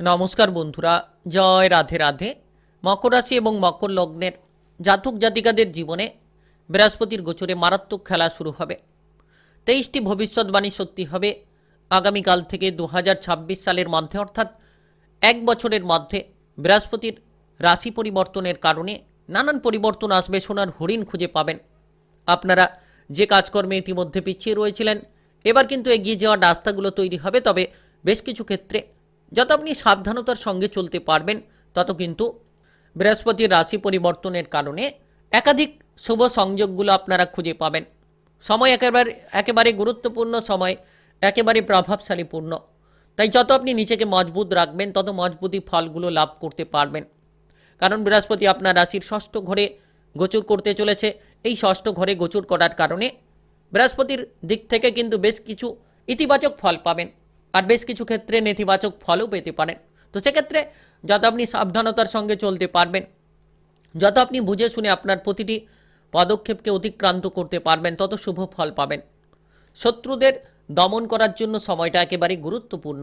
নমস্কার বন্ধুরা, জয় রাধে রাধে। মকর রাশি এবং মকর লগ্নের জাতক জাতিকাদের জীবনে বৃহস্পতির গোচরে মারাত্মক খেলা শুরু হবে। তেইশটি ভবিষ্যৎবাণী সত্যি হবে। আগামীকাল থেকে দু হাজার ছাব্বিশ সালের মধ্যে, অর্থাৎ এক বছরের মধ্যে বৃহস্পতির রাশি পরিবর্তনের কারণে নানান পরিবর্তন আসবে সোনার হরিণ খুঁজে পাবেন। আপনারা যে কাজকর্মে ইতিমধ্যে পিছিয়ে রয়েছিলেন, এবার কিন্তু এগিয়ে যাওয়ার রাস্তাগুলো তৈরি হবে, তবে বেশ কিছু ক্ষেত্রে যত আপনি সাবধানতার সঙ্গে চলতে পারবেন, তত কিন্তু বৃহস্পতির রাশি পরিবর্তনের কারণে একাধিক শুভ সংযোগগুলো আপনারা খুঁজে পাবেন। সময় একেবারে একেবারে গুরুত্বপূর্ণ সময়, একেবারে প্রভাবশালীপূর্ণ তাই যত আপনি নিজেকে মজবুত রাখবেন, তত মজবুতি ফলগুলো লাভ করতে পারবেন। কারণ বৃহস্পতি আপনার রাশির ষষ্ঠ ঘরে গোচর করতে চলেছে। এই ষষ্ঠ ঘরে গোচর করার কারণে বৃহস্পতির দিক থেকে কিন্তু বেশ কিছু ইতিবাচক ফল পাবেন। আর বেশ কিছু ক্ষেত্রে নেতিবাচক ফলও পেতে পারেন। তো সেক্ষেত্রে যত আপনি সাবধানতার সঙ্গে চলতে পারবেন, যত আপনি বুঝে শুনে আপনার প্রতিটি পদক্ষেপকে অতিক্রান্ত করতে পারবেন, তত শুভ ফল পাবেন। শত্রুদের দমন করার জন্য সময়টা একেবারে গুরুত্বপূর্ণ।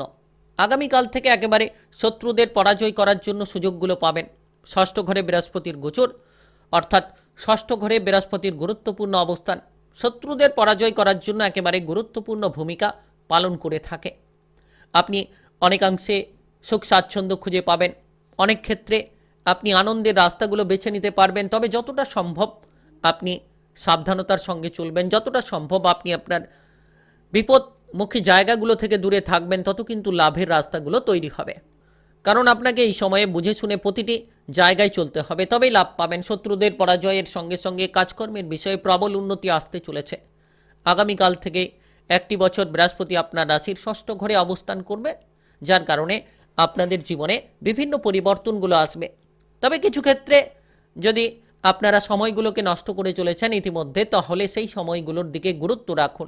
আগামীকাল থেকে একেবারে শত্রুদের পরাজয় করার জন্য সুযোগগুলো পাবেন। ষষ্ঠ ঘরে বৃহস্পতির গোচর, অর্থাৎ ষষ্ঠ ঘরে বৃহস্পতির গুরুত্বপূর্ণ অবস্থান। শত্রুদের পরাজয় করার জন্য একেবারে গুরুত্বপূর্ণ ভূমিকা পালন করে থাকে। আপনি অনেকাংশে সুখ স্বাচ্ছন্দ্য খুঁজে পাবেন। অনেক ক্ষেত্রে আপনি আনন্দের রাস্তাগুলো বেছে নিতে পারবেন, তবে যতটা সম্ভব আপনি সাবধানতার সঙ্গে চলবেন। যতটা সম্ভব আপনি আপনার বিপদমুখী জায়গাগুলো থেকে দূরে থাকবেন, তত কিন্তু লাভের রাস্তাগুলো তৈরি হবে। কারণ আপনাকে এই সময়ে বুঝে শুনে প্রতিটি জায়গায় চলতে হবে, তবেই লাভ পাবেন। শত্রুদের পরাজয়ের সঙ্গে সঙ্গে কাজকর্মের বিষয়ে প্রবল উন্নতি আসতে চলেছে। আগামীকাল থেকে একটি বছর বৃহস্পতি আপনার রাশির ষষ্ঠ ঘরে অবস্থান করবে, যার কারণে আপনাদের জীবনে বিভিন্ন পরিবর্তনগুলো আসবে। তবে কিছু ক্ষেত্রে যদি আপনারা সময়গুলোকে নষ্ট করে চলেছেন ইতিমধ্যে, তাহলে সেই সময়গুলোর দিকে গুরুত্ব রাখুন।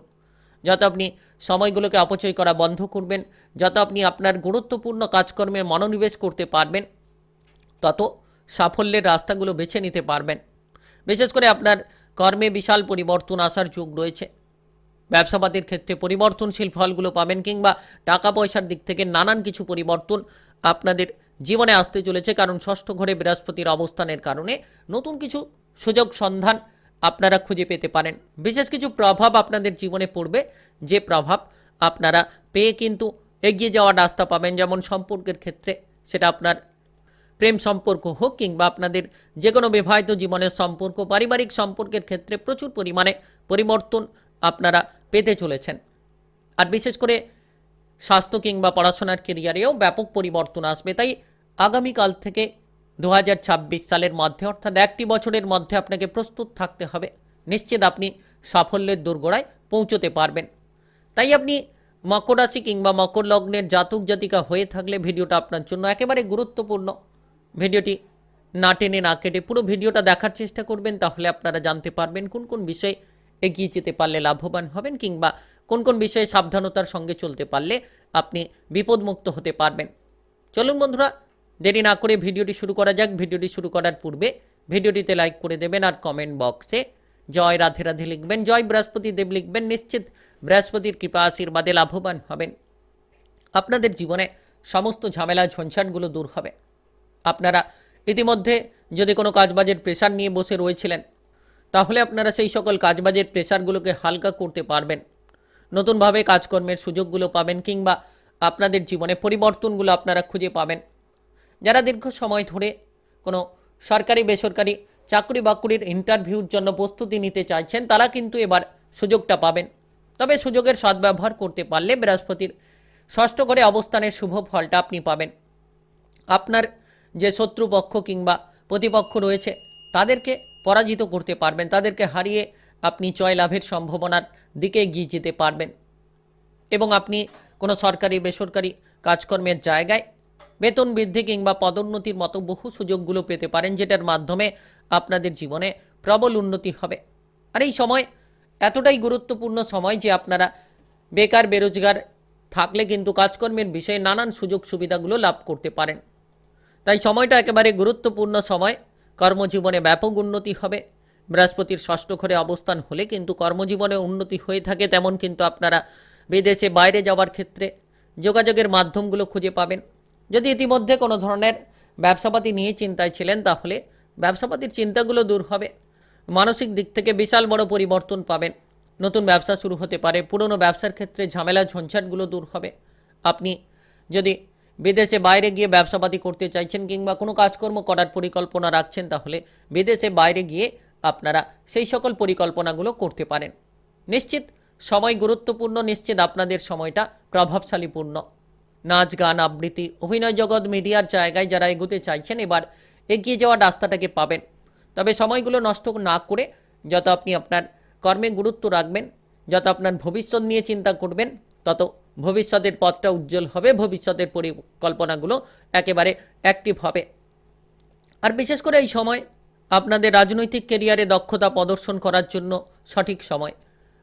যত আপনি সময়গুলোকে অপচয় করা বন্ধ করবেন, যত আপনি আপনার গুরুত্বপূর্ণ কাজকর্মে মনোনিবেশ করতে পারবেন, তত সাফল্যের রাস্তাগুলো বেছে নিতে পারবেন। বিশেষ করে আপনার কর্মে বিশাল পরিবর্তন আসার যোগ রয়েছে। ব্যবসাপাতির ক্ষেত্রে পরিবর্তনশীল ফলগুলো পাবেন কিংবা টাকা পয়সার দিক থেকে নানান কিছু পরিবর্তন আপনাদের জীবনে আসতে চলেছে, কারণ ষষ্ঠ ঘরে বৃহস্পতির অবস্থানের কারণে নতুন কিছু সুযোগ সন্ধান আপনারা খুঁজে পেতে পারেন। বিশেষ কিছু প্রভাব আপনাদের জীবনে পড়বে, যে প্রভাব আপনারা পেয়ে কিন্তু এগিয়ে যাওয়ার রাস্তা পাবেন, যেমন সম্পর্কের ক্ষেত্রে সেটা আপনার প্রেম সম্পর্ক হোক কিংবা আপনাদের যে কোনো বিবাহিত জীবনের সম্পর্ক, পারিবারিক সম্পর্কের ক্ষেত্রে প্রচুর পরিমাণে পরিবর্তন আপনারা পেতে চলেছেন। আর বিশেষ করে স্বাস্থ্য কিংবা পড়াশোনার কেরিয়ারেও ব্যাপক পরিবর্তন আসবে। তাই আগামীকাল থেকে দু হাজার ছাব্বিশ সালের মধ্যে, অর্থাৎ একটি বছরের মধ্যে আপনাকে প্রস্তুত থাকতে হবে। নিশ্চিত আপনি সাফল্যের দোরগোড়ায় পৌঁছতে পারবেন। তাই আপনি মকর রাশি কিংবা মকর লগ্নের জাতক জাতিকা হয়ে থাকলে ভিডিওটা আপনার জন্য একেবারে গুরুত্বপূর্ণ। ভিডিওটি না টেনে না কেটে পুরো ভিডিওটা দেখার চেষ্টা করবেন, তাহলে আপনারা জানতে পারবেন কোন কোন বিষয়ে এগিয়ে যেতে পারলে লাভবান হবেন কিংবা কোন কোন বিষয়ে সাবধানতার সঙ্গে চলতে পারলে আপনি বিপদমুক্ত হতে পারবেন। চলুন বন্ধুরা, দেরি না করে ভিডিওটি শুরু করা যাক। ভিডিওটি শুরু করার পূর্বে ভিডিওটিতে লাইক করে দেবেন আর কমেন্ট বক্সে জয় রাধে রাধে লিখবেন, জয় বৃহস্পতি দেব লিখবেন, নিশ্চিত বৃহস্পতির কৃপা আশীর্বাদে লাভবান হবেন। আপনাদের জীবনে সমস্ত ঝামেলা, ঝঞ্ঝাটগুলো দূর হবে। আপনারা ইতিমধ্যে যদি কোনো কাজবাজের প্রেশার নিয়ে বসে রয়েছিলেন তাহলে আপনারা সেই সকল কাজবাজের প্রেশারগুলোকে হালকা করতে পারবেন। নতুনভাবে কাজকর্মের সুযোগগুলো পাবেন কিংবা আপনাদের জীবনে পরিবর্তনগুলো আপনারা খুঁজে পাবেন। যারা দীর্ঘ সময় ধরে কোনো সরকারি, বেসরকারি চাকরি বাকরির ইন্টারভিউর জন্য প্রস্তুতি নিতে চাইছেন, তারা কিন্তু এবার সুযোগটা পাবেন। তবে সুযোগের সদ্ব্যবহার করতে পারলে বৃহস্পতির ষষ্ঠ করে অবস্থানের শুভ ফলটা আপনি পাবেন। আপনার যে শত্রুপক্ষ কিংবা প্রতিপক্ষ রয়েছে, তাদেরকে পরাজিত করতে পারবেন। তাদেরকে হারিয়ে আপনি জয় লাভের সম্ভাবনার দিকে এগিয়ে যেতে পারবেন। এবং আপনি কোনো সরকারি, বেসরকারি কাজকর্মের জায়গায় বেতন বৃদ্ধি কিংবা পদোন্নতির মতো বহু সুযোগগুলো পেতে পারেন, যেটার মাধ্যমে আপনাদের জীবনে প্রবল উন্নতি হবে। আর এই সময় এতটাই গুরুত্বপূর্ণ সময় যে আপনারা বেকার, বেরোজগার থাকলে কিন্তু কাজকর্মের বিষয়ে নানান সুযোগ সুবিধাগুলো লাভ করতে পারেন। তাই সময়টা একেবারে গুরুত্বপূর্ণ সময়। কর্মজীবনে ব্যাপক উন্নতি হবে। বৃহস্পতির ষষ্ঠ ঘরে অবস্থান হলে কিন্তু কর্মজীবনে উন্নতি হয়ে থাকে, তেমন কিন্তু আপনারা বিদেশে বাইরে যাওয়ার ক্ষেত্রে যোগাযোগের মাধ্যমগুলো খুঁজে পাবেন। যদি ইতিমধ্যে কোনো ধরনের ব্যবসাপাতি নিয়ে চিন্তায় ছিলেন, তাহলে ব্যবসাপাতির চিন্তাগুলো দূর হবে। মানসিক দিক থেকে বিশাল বড় পরিবর্তন পাবেন। নতুন ব্যবসা শুরু হতে পারে, পুরনো ব্যবসার ক্ষেত্রে ঝামেলা, ঝঞ্ঝাটগুলো দূর হবে। আপনি যদি বিদেশে বাইরে গিয়ে ব্যবসাপাতি করতে চাইছেন কিংবা কোনো কাজকর্ম করার পরিকল্পনা রাখছেন, তাহলে বিদেশে বাইরে গিয়ে আপনারা সেই সকল পরিকল্পনাগুলো করতে পারেন। নিশ্চিত, সময় গুরুত্বপূর্ণ, নিশ্চিত আপনাদের সময়টা প্রভাবশালীপূর্ণ। নাচ, গান, আবৃত্তি, অভিনয় জগৎ, মিডিয়ার জায়গায় যারা এগোতে চাইছেন, এবার এগিয়ে যাওয়ার রাস্তাটাকে পাবেন। তবে সময়গুলো নষ্ট না করে যত আপনি আপনার কর্মে গুরুত্ব রাখবেন, যত আপনার ভবিষ্যৎ নিয়ে চিন্তা করবেন, তত ভবিষ্যতের পথটা উজ্জ্বল হবে, ভবিষ্যতের পরিকল্পনাগুলো একেবারে অ্যাক্টিভ হবে। আর বিশেষ করে এই সময় আপনাদের রাজনৈতিক কেরিয়ারে দক্ষতা প্রদর্শন করার জন্য সঠিক সময়।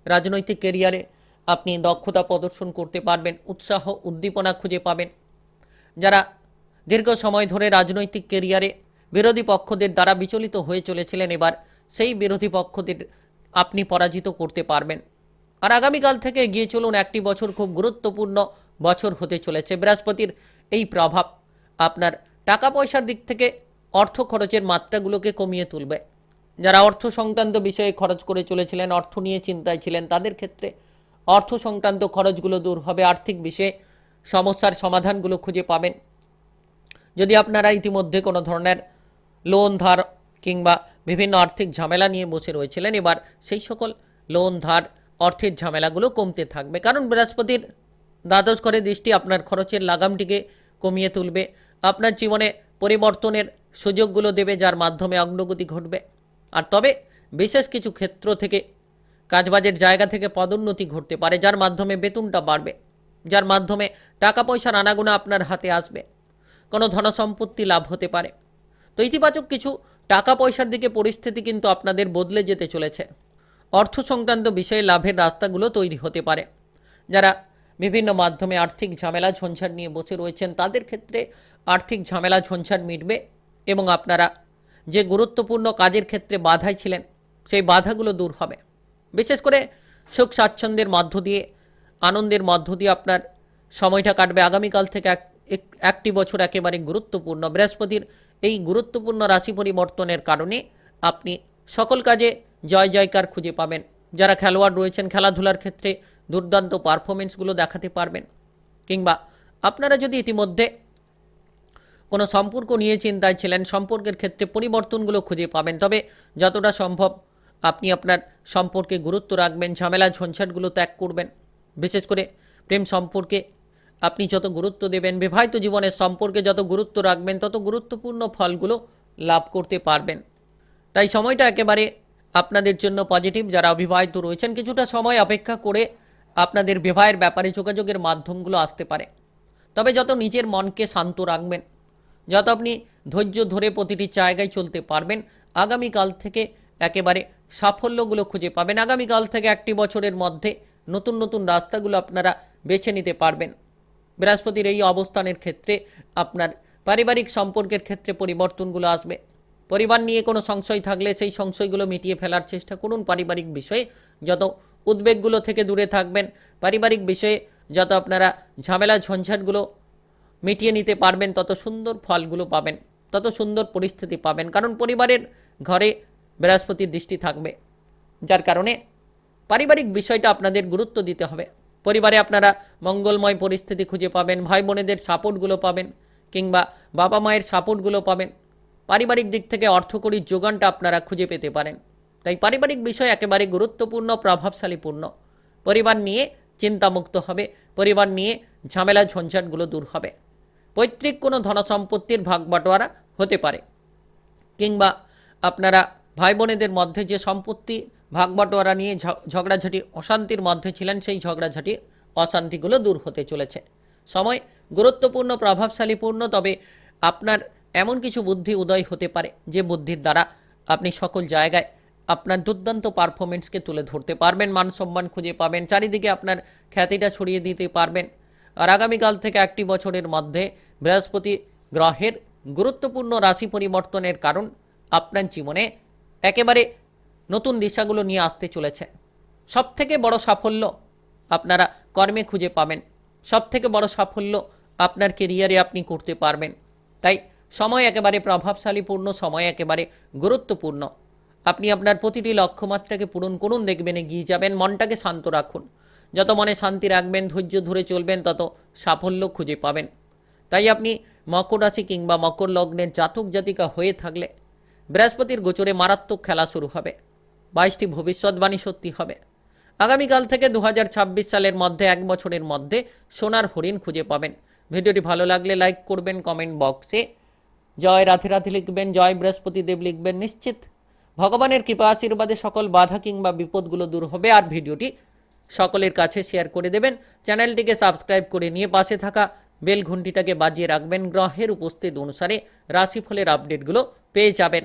রাজনৈতিক কেরিয়ারে আপনি দক্ষতা প্রদর্শন করতে পারবেন, উৎসাহ, উদ্দীপনা খুঁজে পাবেন। যারা দীর্ঘ সময় ধরে রাজনৈতিক কেরিয়ারে বিরোধী পক্ষদের দ্বারা বিচলিত হয়ে চলেছিলেন এবার, সেই বিরোধী পক্ষদের আপনি পরাজিত করতে পারবেন। আর আগামীকাল থেকে গিয়ে চলুন, একটি বছর খুব গুরুত্বপূর্ণ বছর হতে চলেছে। বৃহস্পতির এই প্রভাব আপনার টাকা পয়সার দিক থেকে অর্থ খরচের মাত্রাগুলোকে কমিয়ে তুলবে। যারা অর্থ সংক্রান্ত বিষয়ে খরচ করে চলেছিলেন, অর্থ নিয়ে চিন্তায় ছিলেন, তাদের ক্ষেত্রে অর্থ সংক্রান্ত খরচগুলো দূর হবে। আর্থিক বিষয়ে সমস্যার সমাধানগুলো খুঁজে পাবেন। যদি আপনারা ইতিমধ্যে কোনো ধরনের লোন ধার কিংবা বিভিন্ন আর্থিক ঝামেলা নিয়ে বসে রয়েছিলেন, এবার সেই সকল লোন ধার অর্থের ঝামেলাগুলো কমতে থাকবে। কারণ বৃহস্পতির দ্বাদশ করে দৃষ্টি আপনার খরচের লাগামটিকে কমিয়ে তুলবে। আপনার জীবনে পরিবর্তনের সুযোগগুলো দেবে, যার মাধ্যমে অগ্রগতি ঘটবে। আর তবে বিশেষ কিছু ক্ষেত্র থেকে কাজবাজের জায়গা থেকে পদোন্নতি ঘটতে পারে, যার মাধ্যমে বেতনটা বাড়বে। যার মাধ্যমে টাকা পয়সার আনাগোনা আপনার হাতে আসবে। কোনো ধনসম্পত্তি লাভ হতে পারে। তো ইতিবাচক কিছু টাকা পয়সার দিকে পরিস্থিতি কিন্তু আপনাদের বদলে যেতে চলেছে। অর্থ সংক্রান্ত বিষয়ে লাভের রাস্তাগুলো তৈরি হতে পারে। যারা বিভিন্ন মাধ্যমে আর্থিক ঝামেলা ঝঞ্ঝাট নিয়ে বসে রয়েছেন, তাদের ক্ষেত্রে আর্থিক ঝামেলা ঝঞ্ঝাট মিটবে এবং আপনারা যে গুরুত্বপূর্ণ কাজের ক্ষেত্রে বাধায় ছিলেন, সেই বাধাগুলো দূর হবে। বিশেষ করে সুখ, স্বাচ্ছন্দ্যের মধ্য দিয়ে, আনন্দের মধ্য দিয়ে আপনার সময়টা কাটবে। আগামীকাল থেকে এক- একটি বছর একেবারে গুরুত্বপূর্ণ। বৃহস্পতির এই গুরুত্বপূর্ণ রাশি পরিবর্তনের কারণে আপনি সকল কাজে জয় জয়কার খুঁজে পাবেন। যারা খেলোয়াড় রয়েছেন খেলাধুলার ক্ষেত্রে, দুর্দান্ত পারফরমেন্সগুলো দেখাতে পারবেন। কিংবা আপনারা যদি ইতিমধ্যে কোনো সম্পর্ক নিয়ে চিন্তায় ছিলেন, সম্পর্কের ক্ষেত্রে পরিবর্তনগুলো খুঁজে পাবেন। তবে যতটা সম্ভব আপনি আপনার সম্পর্কে গুরুত্ব রাখবেন, ঝামেলা ঝঞ্ঝাটগুলো ত্যাগ করবেন। বিশেষ করে প্রেম সম্পর্কে আপনি যত গুরুত্ব দেবেন, বিবাহিত জীবনের সম্পর্কে যত গুরুত্ব রাখবেন, তত গুরুত্বপূর্ণ ফলগুলো লাভ করতে পারবেন। তাই সময়টা একেবারে আপনাদের জন্য পজিটিভ যারা অবিবাহিত রয়েছেন, কিছুটা সময় অপেক্ষা করে আপনাদের বিবাহের ব্যাপারে যোগাযোগের মাধ্যমগুলো আসতে পারে। তবে যত নিজের মনকে শান্ত রাখবেন, যত আপনি ধৈর্য ধরে প্রতিটি জায়গায় চলতে পারবেন, আগামীকাল থেকে একেবারে সাফল্যগুলো খুঁজে পাবেন। আগামীকাল থেকে একটি বছরের মধ্যে নতুন নতুন রাস্তাগুলো আপনারা বেছে নিতে পারবেন। বৃহস্পতির এই অবস্থানের ক্ষেত্রে আপনার পারিবারিক সম্পর্কের ক্ষেত্রে পরিবর্তনগুলো আসবে। পরিবার নিয়ে কোনো সংশয় থাকলে সেই সংশয়গুলো মিটিয়ে ফেলার চেষ্টা করুন পারিবারিক বিষয়ে। যত উদ্বেগগুলো থেকে দূরে থাকবেন, পারিবারিক বিষয়ে যত আপনারা ঝামেলা ঝঞ্ঝাটগুলো মিটিয়ে নিতে পারবেন, তত সুন্দর ফলগুলো পাবেন, তত সুন্দর পরিস্থিতি পাবেন। কারণ পরিবারের ঘরে বৃহস্পতির দৃষ্টি থাকবে, যার কারণে পারিবারিক বিষয়টা আপনাদের গুরুত্ব দিতে হবে। পরিবারে আপনারা মঙ্গলময় পরিস্থিতি খুঁজে পাবেন, ভাই বোনেদের সাপোর্টগুলো পাবেন, কিংবা বাবা মায়ের সাপোর্টগুলো পাবেন। পারিবারিক দিক থেকে অর্থকরীর যোগানটা আপনারা খুঁজে পেতে পারেন। তাই পারিবারিক বিষয় একেবারে গুরুত্বপূর্ণ, প্রভাবশালীপূর্ণ। পরিবার নিয়ে চিন্তামুক্ত হবে, পরিবার নিয়ে ঝামেলা ঝঞ্ঝাটগুলো দূর হবে। পৈতৃক কোনো ধনসম্পত্তির ভাগ বাটোয়ারা হতে পারে। কিংবা আপনারা ভাই বোনেদের মধ্যে যে সম্পত্তি ভাগ বাটোয়ারা নিয়ে ঝগড়াঝাটি, অশান্তির মধ্যে ছিলেন, সেই ঝগড়াঝাটি, অশান্তিগুলো দূর হতে চলেছে। সময় গুরুত্বপূর্ণ, প্রভাবশালীপূর্ণ, তবে আপনার এমন কিছু বুদ্ধি উদয় হতে পারে যে বুদ্ধির দ্বারা আপনি সকল জায়গায় আপনার দুর্দান্ত পারফরমেন্সকে তুলে ধরতে পারবেন, মান সম্মান খুঁজে পাবেন, চারিদিকে আপনার খ্যাতিটা ছড়িয়ে দিতে পারবেন। আর আগামীকাল থেকে একটি বছরের মধ্যে বৃহস্পতি গ্রহের গুরুত্বপূর্ণ রাশি পরিবর্তনের কারণ আপনার জীবনে একেবারে নতুন দিশাগুলো নিয়ে আসতে চলেছে। সব থেকে বড় সাফল্য আপনারা কর্মে খুঁজে পাবেন। সব থেকে বড় সাফল্য আপনার কেরিয়ারে আপনি করতে পারবেন। তাই সময় একেবারে প্রভাবশালীপূর্ণ সময় একেবারে গুরুত্বপূর্ণ। আপনি আপনার প্রতিটি লক্ষ্যমাত্রাকে পূরণ করুন, দেখবেন এগিয়ে যাবেন, মনটাকে শান্ত রাখুন। যত মনে শান্তি রাখবেন, ধৈর্য ধরে চলবেন, তত সাফল্য খুঁজে পাবেন। তাই আপনি মকর রাশি কিংবা মকর লগ্নের জাতক, জাতিকা হয়ে থাকলে বৃহস্পতির গোচরে মারাত্মক খেলা শুরু হবে। বাইশটি ভবিষ্যৎবাণী সত্যি হবে। আগামীকাল থেকে দু হাজার ছাব্বিশ সালের মধ্যে, এক বছরের মধ্যে সোনার হরিণ খুঁজে পাবেন। ভিডিওটি ভালো লাগলে লাইক করবেন, কমেন্ট বক্সে জয় রাধে রাধে লিখবেন, জয় বৃহস্পতি দেব লিখবেন, নিশ্চিত। ভগবানের কৃপা, আশীর্বাদে সকল বাধা কিংবা বিপদগুলো দূর হবে। আর ভিডিওটি সকলের কাছে শেয়ার করে দেবেন। চ্যানেলটিকে সাবস্ক্রাইব করে নিয়ে পাশে থাকা বেল ঘুণ্টিটাকে বাজিয়ে রাখবেন। গ্রহের উপস্থিত অনুসারে রাশিফলের আপডেটগুলো পেয়ে যাবেন।